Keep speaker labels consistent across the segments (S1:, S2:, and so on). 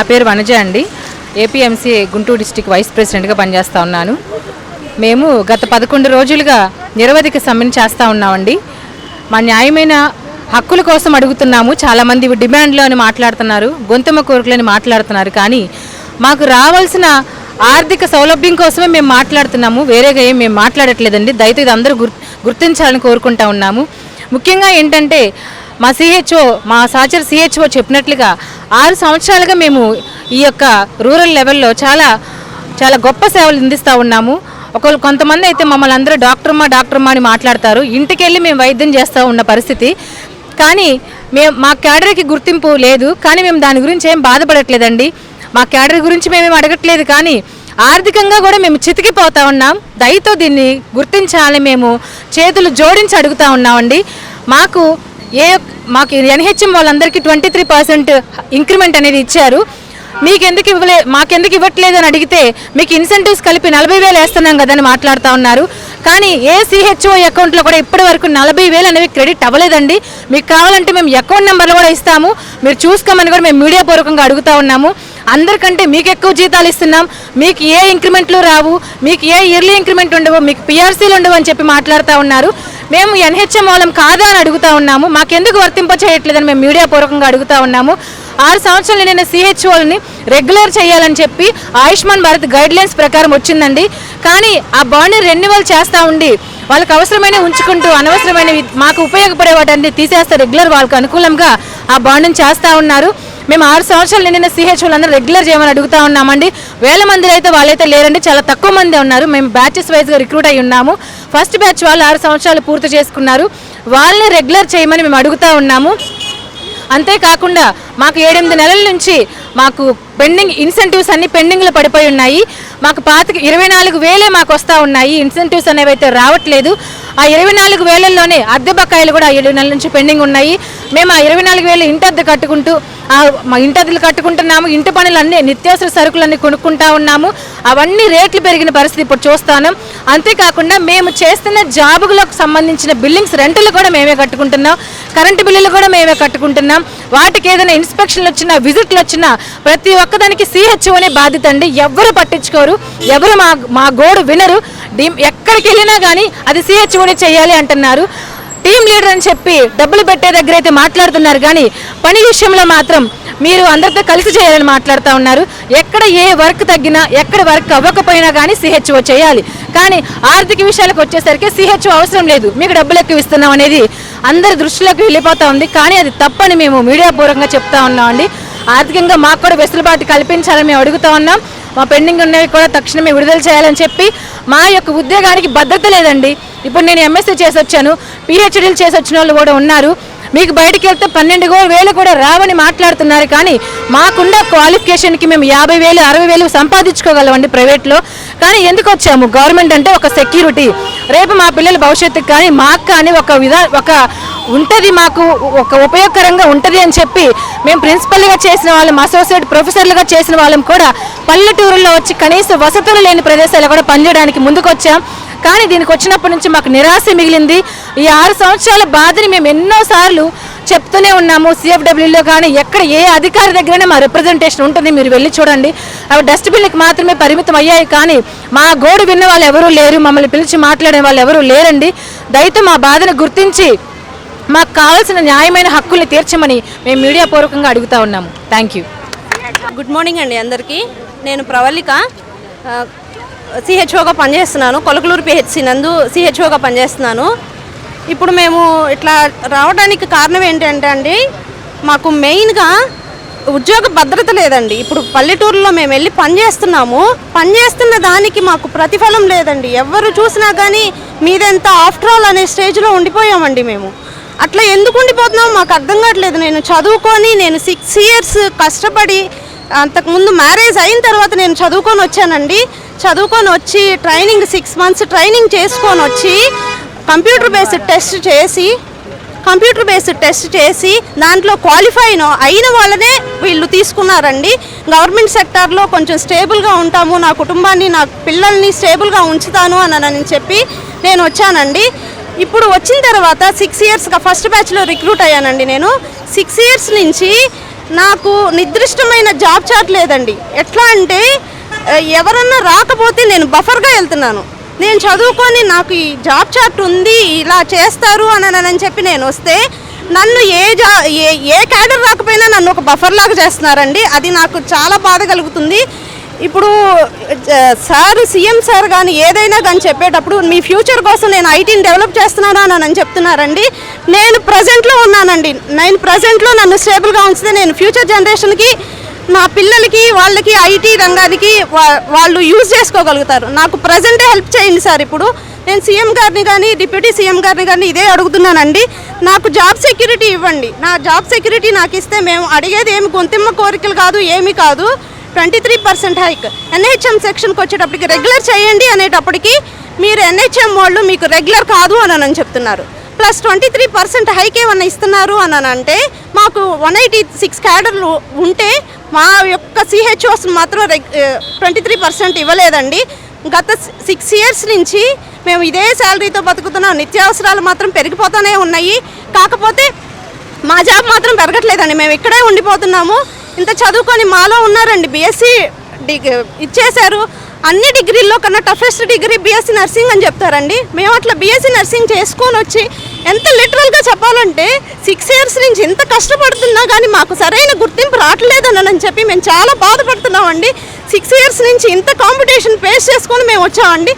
S1: నా పేరు వనజ అండి. ఏపీఎంసీ గుంటూరు డిస్టిక్ వైస్ ప్రెసిడెంట్గా పనిచేస్తూ ఉన్నాను. మేము గత పదకొండు రోజులుగా నిరవధిక సమ్మెను చేస్తూ ఉన్నామండి. మా న్యాయమైన హక్కుల కోసం అడుగుతున్నాము. చాలామంది డిమాండ్లో డిమాండ్లు అని మాట్లాడుతున్నారు గొంతమ కోరికలని మాట్లాడుతున్నారు. కానీ మాకు రావాల్సిన ఆర్థిక సౌలభ్యం కోసమే మేము మాట్లాడుతున్నాము. వేరేగా ఏం మేము మాట్లాడట్లేదండి. దయతో ఇది అందరూ గుర్ గుర్తించాలని కోరుకుంటా ఉన్నాము. ముఖ్యంగా ఏంటంటే మా సిహెచ్ఓ మా సహచర సిహెచ్ఓ చెప్పినట్లుగా ఆరు సంవత్సరాలుగా మేము ఈ యొక్క రూరల్ లెవెల్లో చాలా చాలా గొప్ప సేవలు అందిస్తూ ఉన్నాము. ఒకళ్ళు కొంతమంది అయితే మమ్మల్ని అందరూ డాక్టర్మా డాక్టర్మా అని మాట్లాడతారు. ఇంటికి వెళ్ళి మేము వైద్యం చేస్తూ ఉన్న పరిస్థితి. కానీ మేము మా క్యాడర్కి గుర్తింపు లేదు. కానీ మేము దాని గురించి ఏం బాధపడట్లేదండి. మా క్యాడర్ గురించి మేమేం అడగట్లేదు. కానీ ఆర్థికంగా కూడా మేము చితికిపోతా ఉన్నాం. దయతో దీన్ని గుర్తించాలని మేము. చేతులు జోడించి అడుగుతా ఉన్నామండి. మాకు ఏ మాకు ఎన్హెచ్ఎం వాళ్ళందరికీ ట్వంటీ త్రీ పర్సెంట్ ఇంక్రిమెంట్ అనేది ఇచ్చారు. మీకు ఎందుకు ఇవ్వలే మాకెందుకు ఇవ్వట్లేదు అని అడిగితే మీకు ఇన్సెంటివ్స్ కలిపి నలభై వేలు వేస్తున్నాం కదా అని మాట్లాడుతూ ఉన్నారు. కానీ ఏ సిహెచ్ఓ అకౌంట్లో కూడా ఇప్పటి వరకు నలభై వేలు అనేవి క్రెడిట్ అవ్వలేదండి. మీకు కావాలంటే మేము అకౌంట్ నెంబర్లు కూడా ఇస్తాము. మీరు చూసుకోమని కూడా మేము మీడియా పూర్వకంగా అడుగుతా ఉన్నాము. అందరికంటే మీకు ఎక్కువ జీతాలు ఇస్తున్నాం. మీకు ఏ ఇంక్రిమెంట్లు రావు? మీకు ఏ ఇయర్లీ ఇంక్రిమెంట్ ఉండవు? మీకు పిఆర్సీలు ఉండవు అని చెప్పి మాట్లాడుతూ ఉన్నారు. మేము ఎన్హెచ్ఎం వాళ్ళం కాదా అని అడుగుతా ఉన్నాము. మాకెందుకు వర్తింప చేయట్లేదని మేము మీడియా పూర్వకంగా అడుగుతా ఉన్నాము. ఆరు సంవత్సరాలు నిండిన సిహెచ్ఓల్ని రెగ్యులర్ చేయాలని చెప్పి ఆయుష్మాన్ భారత్ గైడ్ లైన్స్ ప్రకారం వచ్చిందండి. కానీ ఆ బాండ్ని రెన్యువల్ చేస్తూ ఉండి వాళ్ళకి అవసరమైన ఉంచుకుంటూ అనవసరమైనవి మాకు ఉపయోగపడే వాటన్ని తీసేస్తే రెగ్యులర్ వాళ్ళకి అనుకూలంగా ఆ బాండ్ని చేస్తూ ఉన్నారు. మేము ఆరు సంవత్సరాలు నిండిన సిహెచ్ఓలందరూ రెగ్యులర్ చేయమని అడుగుతా ఉన్నామండి. వేల మందిలో అయితే వాళ్ళైతే లేరండి చాలా తక్కువ మంది ఉన్నారు. మేము బ్యాచెస్ వైజ్గా రిక్రూట్ అయి ఉన్నాము. ఫస్ట్ బ్యాచ్ వాళ్ళు ఆరు సంవత్సరాలు పూర్తి చేసుకున్నారు. వాళ్ళని రెగ్యులర్ చేయమని మేము అడుగుతా ఉన్నాము. అంతేకాకుండా మాకు ఏడెనిమిది నెలల నుంచి మాకు పెండింగ్ ఇన్సెంటివ్స్ అన్ని పెండింగ్లో పడిపోయి ఉన్నాయి. మాకు పాతికి ఇరవై నాలుగు వేలే మాకు వస్తూ ఉన్నాయి. ఇన్సెంటివ్స్ అనేవి అయితే రావట్లేదు. ఆ ఇరవై నాలుగు వేలల్లోనే అద్దె బకాయిలు కూడా ఏడు నెలల నుంచి పెండింగ్ ఉన్నాయి. మేము ఆ ఇరవై నాలుగు వేలు ఇంటద్దె కట్టుకుంటూ ఆ మా ఇంటద్దెలు కట్టుకుంటున్నాము. ఇంటి పనులన్నీ నిత్యావసర సరుకులన్నీ కొనుక్కుంటా ఉన్నాము. అవన్నీ రేట్లు పెరిగిన పరిస్థితి ఇప్పుడు చూస్తాను. అంతేకాకుండా మేము చేస్తున్న జాబులకు సంబంధించిన బిల్లింగ్స్ రెంట్లు కూడా మేమే కట్టుకుంటున్నాం. కరెంటు బిల్లులు కూడా మేమే కట్టుకుంటున్నాం. వాటికి ఏదైనా ఇన్స్పెక్షన్లు వచ్చినా విజిట్లు వచ్చినా ప్రతి ఒక్క ఒక్కదానికి సిహెచ్ఓనే బాధ్యత అండి. ఎవరు పట్టించుకోరు. ఎవరు మా మా గోడు వినరు. ఎక్కడికి వెళ్ళినా కానీ అది సిహెచ్ఓనే చేయాలి అంటున్నారు. టీం లీడర్ అని చెప్పి డబ్బులు పెట్టే దగ్గర అయితే మాట్లాడుతున్నారు కానీ పని విషయంలో మాత్రం మీరు అందరితో కలిసి చేయాలని మాట్లాడుతూ ఉన్నారు. ఎక్కడ ఏ వర్క్ తగ్గినా ఎక్కడ వర్క్ అవ్వకపోయినా కానీ సిహెచ్ఓ చేయాలి. కానీ ఆర్థిక విషయాలకు వచ్చేసరికి సిహెచ్ఓ అవసరం లేదు. మీకు డబ్బులు ఎక్కువ ఇస్తున్నాం అనేది అందరి దృష్టిలోకి వెళ్ళిపోతా ఉంది. కానీ అది తప్పని మేము మీడియా పూర్వకంగా చెప్తా ఉన్నామండి. ఆర్థికంగా మాకు కూడా వెసులుబాటు కల్పించాలని మేము అడుగుతా ఉన్నాం. మా పెండింగ్ ఉన్నవి కూడా తక్షణమే విడుదల చేయాలని చెప్పి మా యొక్క ఉద్యోగానికి భద్రత లేదండి. ఇప్పుడు నేను ఎంఎస్సీ చేసి వచ్చాను పిహెచ్డీలు చేసి వచ్చిన వాళ్ళు కూడా ఉన్నారు. మీకు బయటికి వెళ్తే పన్నెండు వేలు కూడా రావని మాట్లాడుతున్నారు కానీ మాకున్న క్వాలిఫికేషన్కి మేము యాభై వేలు అరవై వేలు సంపాదించుకోగలమండి ప్రైవేట్లో. కానీ ఎందుకు వచ్చాము? గవర్నమెంట్ అంటే ఒక సెక్యూరిటీ. రేపు మా పిల్లల భవిష్యత్తుకి కానీ మాకు కానీ ఒక విధా ఒక ఉంటుంది మాకు ఒక ఉపయోగకరంగా ఉంటుంది అని చెప్పి మేము ప్రిన్సిపల్గా చేసిన వాళ్ళం అసోసియేట్ ప్రొఫెసర్లుగా చేసిన వాళ్ళం కూడా పల్లెటూరులో వచ్చి కనీస వసతులు లేని ప్రదేశాలు కూడా పనిచేయడానికి ముందుకొచ్చాం. కానీ దీనికి వచ్చినప్పటి నుంచి మాకు నిరాశ మిగిలింది. ఈ ఆరు సంవత్సరాల బాధని మేము ఎన్నోసార్లు చెప్తూనే ఉన్నాము. సిఎఫ్డబ్ల్యూలో కానీ ఎక్కడ ఏ అధికారి దగ్గరైనా మా రిప్రజెంటేషన్ ఉంటుంది. మీరు వెళ్ళి చూడండి. అవి డస్ట్బిన్లకు మాత్రమే పరిమితం అయ్యాయి. కానీ మా గోడు విన్న వాళ్ళు ఎవరూ లేరు. మమ్మల్ని పిలిచి మాట్లాడే వాళ్ళు ఎవరూ లేరండి. దయతో మా బాధను గుర్తించి మాకు కావాల్సిన న్యాయమైన హక్కుల్ని తీర్చమని మేము మీడియా పూర్వకంగా అడుగుతా ఉన్నాము. థ్యాంక్ యూ
S2: గుడ్ మార్నింగ్ అండి అందరికీ. నేను ప్రవళిక. సిహెచ్ఓగా పనిచేస్తున్నాను. కొలకలూరు పిహెచ్సి నందు సిహెచ్ఓగా పనిచేస్తున్నాను. ఇప్పుడు మేము ఇట్లా రావడానికి కారణం ఏంటంటే అండి మాకు మెయిన్గా ఉద్యోగ భద్రత లేదండి. ఇప్పుడు పల్లెటూరులో మేము వెళ్ళి పనిచేస్తున్నాము. పనిచేస్తున్న దానికి మాకు ప్రతిఫలం లేదండి. ఎవరు చూసినా కానీ మీదెంత ఆఫ్టర్ ఆల్ అనే స్టేజ్లో ఉండిపోయామండి మేము. అట్లా ఎందుకు ఉండిపోతున్నావు? మాకు అర్థం కావట్లేదు. నేను చదువుకొని నేను సిక్స్ ఇయర్స్ కష్టపడి అంతకుముందు మ్యారేజ్ అయిన తర్వాత నేను చదువుకొని వచ్చానండి. చదువుకొని వచ్చి ట్రైనింగ్ సిక్స్ మంత్స్ ట్రైనింగ్ చేసుకొని వచ్చి కంప్యూటర్ బేస్డ్ టెస్ట్ చేసి కంప్యూటర్ బేస్డ్ టెస్ట్ చేసి దాంట్లో క్వాలిఫై అయిన- అయిన వాళ్ళనే వీళ్ళు తీసుకున్నారండి. గవర్నమెంట్ సెక్టార్లో కొంచెం స్టేబుల్గా ఉంటాము. నా కుటుంబాన్ని నా పిల్లల్ని స్టేబుల్గా ఉంచుతాను అని అని చెప్పి నేను వచ్చానండి. ఇప్పుడు వచ్చిన తర్వాత సిక్స్ ఇయర్స్గా ఫస్ట్ బ్యాచ్లో రిక్రూట్ అయ్యానండి నేను. సిక్స్ ఇయర్స్ నుంచి నాకు నిర్దిష్టమైన జాబ్ చాట్ లేదండి. ఎట్లా అంటే ఎవరన్నా రాకపోతే నేను బఫర్గా వెళ్తున్నాను. నేను చదువుకొని నాకు ఈ జాబ్ చాట్ ఉంది ఇలా చేస్తారు అని అని చెప్పి నేను వస్తే నన్ను ఏ జా ఏ ఏ క్యాడర్ రాకపోయినా నన్ను ఒక బఫర్ లాగా చేస్తున్నారండి. అది నాకు చాలా బాధ కలుగుతుంది. ఇప్పుడు సార్ సీఎం సార్ కానీ ఏదైనా కానీ చెప్పేటప్పుడు మీ ఫ్యూచర్ కోసం నేను ఐటీని డెవలప్ చేస్తున్నాను? అని అని చెప్తున్నారండి. నేను ప్రజెంట్లో ఉన్నానండి. నేను ప్రజెంట్లో నన్ను స్టేబుల్గా ఉంచితే నేను ఫ్యూచర్ జనరేషన్కి నా పిల్లలకి వాళ్ళకి ఐటీ రంగానికి వా- వాళ్ళు యూజ్ చేసుకోగలుగుతారు. నాకు ప్రజెంటే హెల్ప్ చేయండి సార్ ఇప్పుడు. నేను సీఎం గారిని కానీ డిప్యూటీ సీఎం గారిని కానీ ఇదే అడుగుతున్నానండి. నాకు జాబ్ సెక్యూరిటీ ఇవ్వండి. నా జాబ్ సెక్యూరిటీ నాకు ఇస్తే మేము అడిగేది ఏమి గొంతిమ్మ కోరికలు కాదు ఏమీ కాదు. Twenty three percent hike. NHM సెక్షన్కి వచ్చేటప్పటికి రెగ్యులర్ చేయండి అనేటప్పటికి మీరు ఎన్హెచ్ఎం వాళ్ళు మీకు రెగ్యులర్ కాదు అని అని చెప్తున్నారు. Plus twenty three percent hike ఏమన్నా ఇస్తున్నారు అని అంటే మాకు వన్ ఎయిటీ సిక్స్ క్యాడర్లు ఉంటే మా యొక్క సిహెచ్ఓస్ మాత్రం ట్వంటీ త్రీ పర్సెంట్ ఇవ్వలేదండి. గత సిక్స్ ఇయర్స్ నుంచి మేము ఇదే శాలరీతో బతుకుతున్నాం. నిత్యావసరాలు మాత్రం పెరిగిపోతూనే ఉన్నాయి. కాకపోతే మా జాబ్ మాత్రం పెరగట్లేదండి. మేము ఇక్కడే ఉండిపోతున్నాము. ఇంత చదువుకొని మాలో ఉన్నారండి బీఎస్సీ డిగ్రీ ఇచ్చేశారు. అన్ని డిగ్రీల్లో కన్నా టఫెస్ట్ డిగ్రీ బీఎస్సీ నర్సింగ్ అని చెప్తారండి. మేము అట్లా బీఎస్సీ నర్సింగ్ చేసుకొని వచ్చి ఎంత లిటరల్గా చెప్పాలంటే సిక్స్ ఇయర్స్ నుంచి ఇంత కష్టపడుతున్నా కానీ మాకు సరైన గుర్తింపు రావట్లేదని అని చెప్పి మేము చాలా బాధపడుతున్నామండి. సిక్స్ ఇయర్స్ నుంచి ఇంత కాంపిటీషన్ ఫేస్ చేసుకొని మేము వచ్చామండి.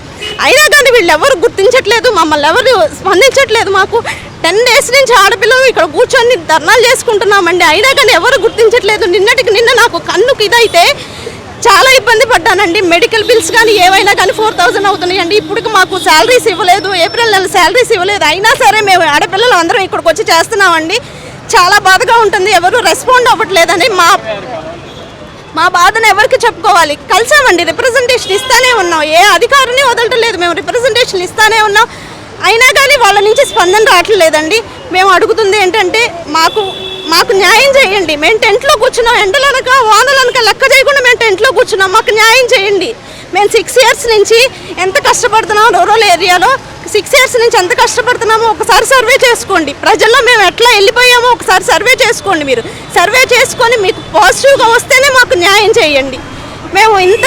S2: అయినా కానీ వీళ్ళు ఎవరు గుర్తించట్లేదు మమ్మల్ని ఎవరు స్పందించట్లేదు మాకు. టెన్ డేస్ నుంచి ఆడపిల్లలు ఇక్కడ కూర్చొని ధర్నాలు చేసుకుంటున్నామండి. అయినా కానీ ఎవరు గుర్తించట్లేదు. నిన్నటికి నిన్న నాకు కన్నుకి ఇదైతే చాలా ఇబ్బంది పడ్డానండి. మెడికల్ బిల్స్ కానీ ఏవైనా కానీ ఫోర్ థౌజండ్ అవుతున్నాయండి. ఇప్పుడు మాకు శాలరీస్ ఇవ్వలేదు. ఏప్రిల్ నెల శాలరీస్ ఇవ్వలేదు. అయినా సరే మేము ఆడపిల్లలు అందరం ఇక్కడికి వచ్చి చేస్తున్నామండి. చాలా బాధగా ఉంటుంది. ఎవరు రెస్పాండ్ అవ్వట్లేదని మా మా బాధను ఎవరికి చెప్పుకోవాలి? కలిసామండి. రిప్రజెంటేషన్ ఇస్తానే ఉన్నాం. ఏ అధికారిని వదలట్లేదు మేము రిప్రజెంటేషన్ ఇస్తానే ఉన్నాం. అయినా కానీ వాళ్ళ నుంచి స్పందన రావట్లేదండి. మేము అడుగుతుంది ఏంటంటే మాకు మాకు న్యాయం చేయండి. మేము టెంట్లో కూర్చున్నాం ఎండలనక వానలనక లెక్క చేయకుండా మేము టెంట్లో కూర్చున్నాం. మాకు న్యాయం చేయండి. మేము సిక్స్ ఇయర్స్ నుంచి ఎంత కష్టపడుతున్నాం రూరల్ ఏరియాలో సిక్స్ ఇయర్స్ నుంచి ఎంత కష్టపడుతున్నామో ఒకసారి సర్వే చేసుకోండి. ప్రజల్లో మేము ఎట్లా వెళ్ళిపోయామో ఒకసారి సర్వే చేసుకోండి మీరు. సర్వే చేసుకొని మీకు పాజిటివ్గా వస్తేనే మాకు న్యాయం చేయండి. మేము ఇంత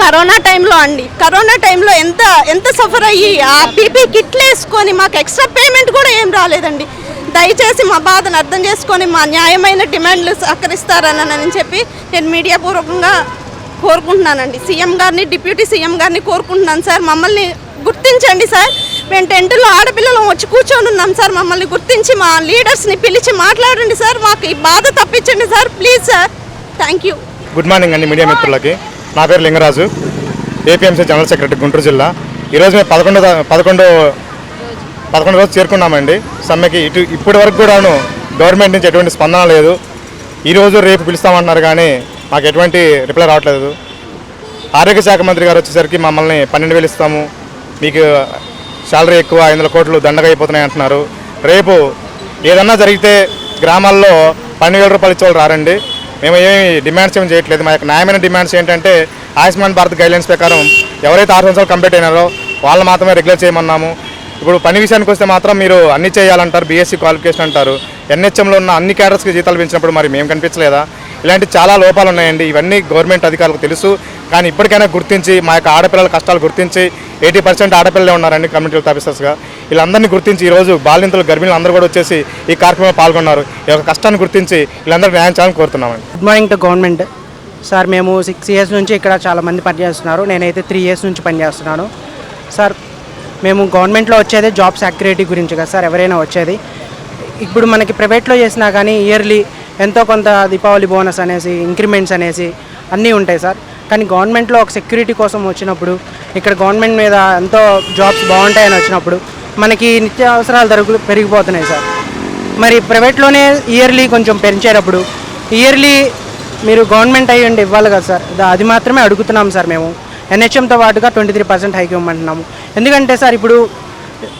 S2: కరోనా టైంలో అండి. కరోనా టైంలో ఎంత ఎంత సఫర్ అయ్యి ఆ పీపీ కిట్లు వేసుకొని మాకు ఎక్స్ట్రా పేమెంట్ కూడా ఏం రాలేదండి. దయచేసి మా బాధను అర్థం చేసుకొని మా న్యాయమైన డిమాండ్లు సహకరిస్తారని అని చెప్పి నేను మీడియా పూర్వకంగా కోరుకుంటున్నానండి. సీఎం గారిని డిప్యూటీ సీఎం గారిని కోరుకుంటున్నాను సార్. మమ్మల్ని గుర్తించండి సార్. మేము టెంట్లో ఆడపిల్లలు వచ్చి కూర్చొని ఉన్నాం సార్. మమ్మల్ని గుర్తించి మా లీడర్స్ని పిలిచి మాట్లాడండి సార్. మాకు ఈ బాధ తప్పించండి sir. Please sir. Thank you.
S3: Good morning అండి మీడియా మిత్రులకి. నా పేరు Lingaraju APMC general secretary Guntur జిల్లా. ఈరోజు మేము పదకొండో పదకొండో పదకొండు రోజు చేరుకున్నామండి. సమ్మెకి ఇటు ఇప్పటి వరకు కూడాను గవర్నమెంట్ నుంచి ఎటువంటి స్పందన లేదు. ఈరోజు రేపు పిలుస్తామంటున్నారు కానీ మాకు ఎటువంటి రిప్లై రావట్లేదు. ఆరోగ్య శాఖ మంత్రి గారు వచ్చేసరికి మమ్మల్ని పన్నెండు వేలు ఇస్తాము. మీకు శాలరీ ఎక్కువ ఐదు వందల కోట్లు దండగా అయిపోతున్నాయి అంటున్నారు. రేపు ఏదన్నా జరిగితే గ్రామాల్లో పన్నెండు వేల రూపాయలు ఇచ్చేవాళ్ళు రారండి. మేము ఏమి డిమాండ్స్ ఏమి చేయట్లేదు. మా యొక్క న్యాయమైన డిమాండ్స్ ఏంటంటే ఆయుష్మాన్ భారత్ గైడ్లైన్స్ ప్రకారం ఎవరైతే ఆరు సంవత్సరాలు కంప్లీట్ అయినారో వాళ్ళు మాత్రమే రెగ్యులర్ చేయమన్నాము. ఇప్పుడు పని విషయానికి వస్తే మాత్రం మీరు అన్ని చేయాలంటారు బీఎస్సీ క్వాలిఫికేషన్ అంటారు. ఎన్హెచ్ఎంలో ఉన్న అన్ని క్యాడర్స్కి జీతాలు పెంచినప్పుడు మరి మేము కనిపించలేదా? ఇలాంటి చాలా లోపాలు ఉన్నాయండి. ఇవన్నీ గవర్నమెంట్ అధికారులకు తెలుసు. కానీ ఇప్పటికైనా గుర్తించి మా యొక్క ఆడపిల్లల కష్టాలు గుర్తించి ఎయిటీ పర్సెంట్ ఆడపిల్లలే ఉన్నారండి కమ్యూనిటీ హెల్త్ ఆఫీసర్స్గా వీళ్ళందరినీ గుర్తించి ఈరోజు బాలింతలు గర్భిణులు అందరూ కూడా వచ్చేసి ఈ కార్యక్రమంలో పాల్గొన్నారు. ఈ యొక్క కష్టాన్ని గుర్తించి వీళ్ళందరూ న్యాయం చేయాలని కోరుతున్నామండి.
S4: Good morning to government sir మేము సిక్స్ ఇయర్స్ నుంచి ఇక్కడ చాలామంది పనిచేస్తున్నారు నేనైతే త్రీ ఇయర్స్ నుంచి పనిచేస్తున్నాను సార్ మేము గవర్నమెంట్లో వచ్చేది జాబ్ సెక్యూరిటీ గురించి కదా సార్ ఎవరైనా వచ్చేది. ఇప్పుడు మనకి ప్రైవేట్లో చేసినా కానీ ఇయర్లీ ఎంతో కొంత దీపావళి బోనస్ అనేసి ఇంక్రిమెంట్స్ అనేసి అన్నీ ఉంటాయి సార్. కానీ గవర్నమెంట్లో ఒక సెక్యూరిటీ కోసం వచ్చినప్పుడు ఇక్కడ గవర్నమెంట్ మీద ఎంతో జాబ్స్ బాగుంటాయని వచ్చినప్పుడు మనకి నిత్య అవసరాలు ధరలు పెరిగిపోతున్నాయి సార్. మరి ప్రైవేట్లోనే ఇయర్లీ కొంచెం పెంచేటప్పుడు ఇయర్లీ మీరు గవర్నమెంట్ అయ్యండి ఇవ్వాలి కదా సార్. దా- అది మాత్రమే అడుగుతున్నాం సార్ మేము. ఎన్హెచ్ఎంతో పాటుగా ట్వంటీ త్రీ పర్సెంట్ హైక్ ఇవ్వమంటున్నాము. ఎందుకంటే సార్ ఇప్పుడు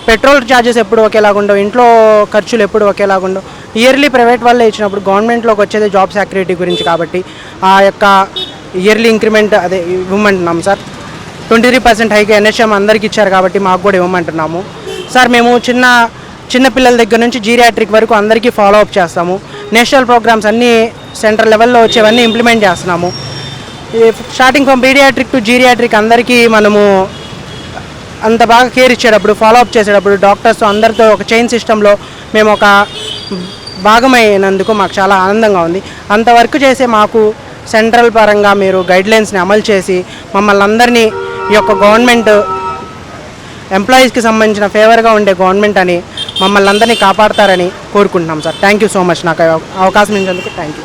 S4: పెట్రోల్ ఛార్జెస్ ఎప్పుడు ఒకేలాగుండవు ఇంట్లో ఖర్చులు ఎప్పుడు ఒకేలాగుండవు ఇయర్లీ ప్రైవేట్ వాళ్ళే ఇచ్చినప్పుడు గవర్నమెంట్లోకి వచ్చేది జాబ్ సెక్యూరిటీ గురించి కాబట్టి ఆ యొక్క ఇయర్లీ ఇంక్రిమెంట్ అదే ఇవ్వమంటున్నాం sir. Twenty three percent hike NHM అందరికి ఇచ్చారు కాబట్టి మాకు కూడా ఇవ్వమంటున్నాము. సార్ మేము చిన్న చిన్న పిల్లల దగ్గర నుంచి జీరియాట్రిక్ వరకు అందరికీ ఫాలో అప్ చేస్తాము. నేషనల్ ప్రోగ్రామ్స్ అన్నీ సెంట్రల్ లెవెల్లో వచ్చేవన్నీ ఇంప్లిమెంట్ చేస్తున్నాము. Starting from paediatric to geriatric అందరికీ మనము అంత బాగా కేర్ ఇచ్చేటప్పుడు ఫాలోఅప్ చేసేటప్పుడు డాక్టర్స్ అందరితో ఒక చైన్ సిస్టంలో మేము ఒక భాగమైనందుకు మాకు చాలా ఆనందంగా ఉంది. అంత వర్క్ చేసే మాకు సెంట్రల్ పరంగా మీరు గైడ్లైన్స్ని అమలు చేసి మమ్మల్ని అందరినీ ఈ యొక్క గవర్నమెంట్ ఎంప్లాయీస్కి సంబంధించిన ఫేవర్గా ఉండే గవర్నమెంట్ అని మమ్మల్ని అందరినీ కాపాడతారని కోరుకుంటున్నాం sir. Thank you so much నాకు అవకాశం ఇచ్చినందుకు థ్యాంక్ యూ